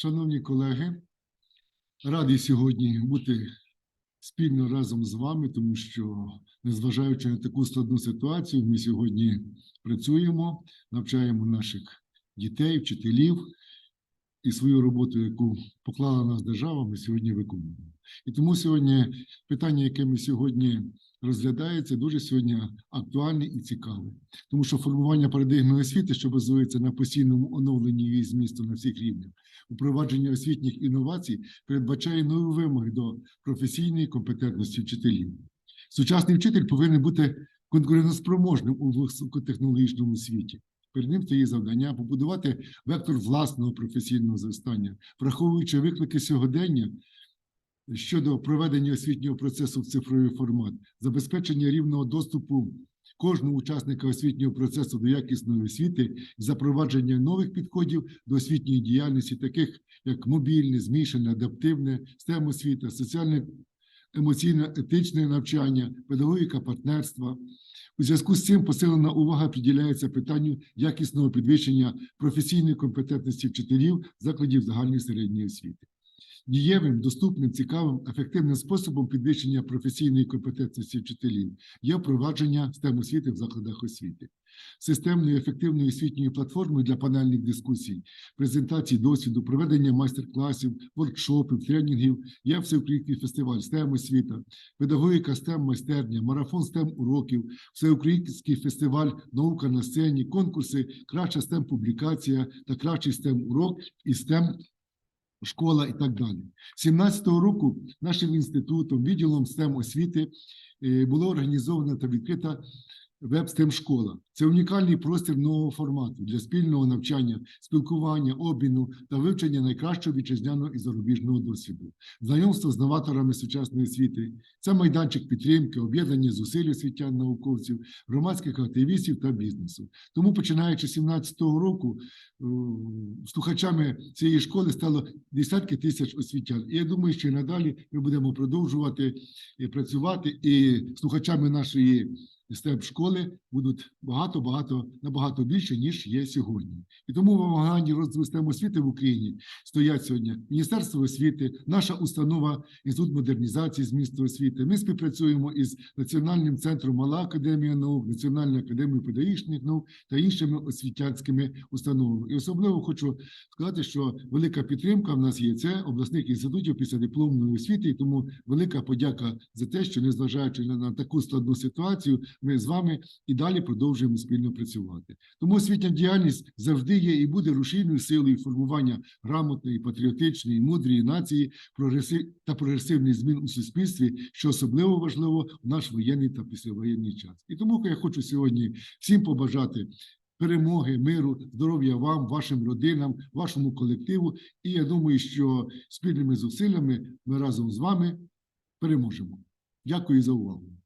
Шановні колеги, радий сьогодні бути спільно разом з вами, тому що, незважаючи на таку складну ситуацію, ми сьогодні працюємо, навчаємо наших дітей, вчителів і свою роботу, яку поклала нас держава, ми сьогодні виконуємо. І тому сьогодні питання, яке ми сьогодні розглядається, дуже сьогодні актуальне і цікаве. Тому що формування парадигми освіти, що базується на постійному оновленні її змісту на всіх рівнях, упровадження освітніх інновацій передбачає нові вимоги до професійної компетентності вчителів. Сучасний вчитель повинен бути конкурентоспроможним у високотехнологічному світі. Перед ним стоїть завдання побудувати вектор власного професійного зростання, враховуючи виклики сьогодення щодо проведення освітнього процесу в цифровий формат, забезпечення рівного доступу кожного учасника освітнього процесу до якісної освіти, запровадження нових підходів до освітньої діяльності, таких як мобільне, змішане, адаптивне, STEM освіта, соціальне емоційно-етичне навчання, педагогіка партнерства. У зв'язку з цим посилена увага приділяється питанню якісного підвищення професійної компетентності вчителів закладів загальної середньої освіти. Дієвим, доступним, цікавим, ефективним способом підвищення професійної компетентності вчителів є впровадження STEM освіти в закладах освіти. Системною ефективною освітньою платформою для панельних дискусій, презентацій досвіду, проведення майстер-класів, воркшопів, тренінгів є всеукраїнський фестиваль STEM освіта, педагогіка STEM майстерня, марафон STEM уроків, всеукраїнський фестиваль Наука на сцені, конкурси, краща STEM публікація та кращий STEM урок і STEM школа і так далі. 17-го року нашим інститутом, відділом STEM освіти е, було організовано та відкрита веб-STEM школа. Це унікальний простір нового формату для спільного навчання, спілкування, обміну та вивчення найкращого вітчизняного і зарубіжного досвіду, знайомство з новаторами сучасної освіти. Це майданчик підтримки, об'єднання зусиль освітян науковців, громадських активістів та бізнесу. Тому, починаючи з 17-го року, е, слухачами цієї школи стало десятки тисяч освітян. І я думаю, що і надалі ми будемо продовжувати е, працювати, і слухачами нашої степ школи будуть багато, багато набагато більше ніж є сьогодні. І тому в вимаганні розвитку освіти в Україні стоять сьогодні Міністерство освіти, наша установа Інститут модернізації змісту освіти. Ми співпрацюємо із Національним центром Мала Академія наук, Національною академією педагогічних наук та іншими освітянськими установами. І особливо хочу сказати, що велика підтримка в нас є це обласних інститутів після дипломної освіти. І тому велика подяка за те, що незважаючи на таку складну ситуацію, ми з вами і далі продовжуємо спільно працювати. Тому освітня діяльність завжди є і буде рушійною силою формування грамотної, патріотичної, мудрої нації, та прогресивних змін у суспільстві, що особливо важливо в наш воєнний та післявоєнний час. І тому я хочу сьогодні всім побажати. Перемоги, миру, здоров'я вам, вашим родинам, вашому колективу. І я думаю, що спільними зусиллями ми разом з вами переможемо. Дякую за увагу.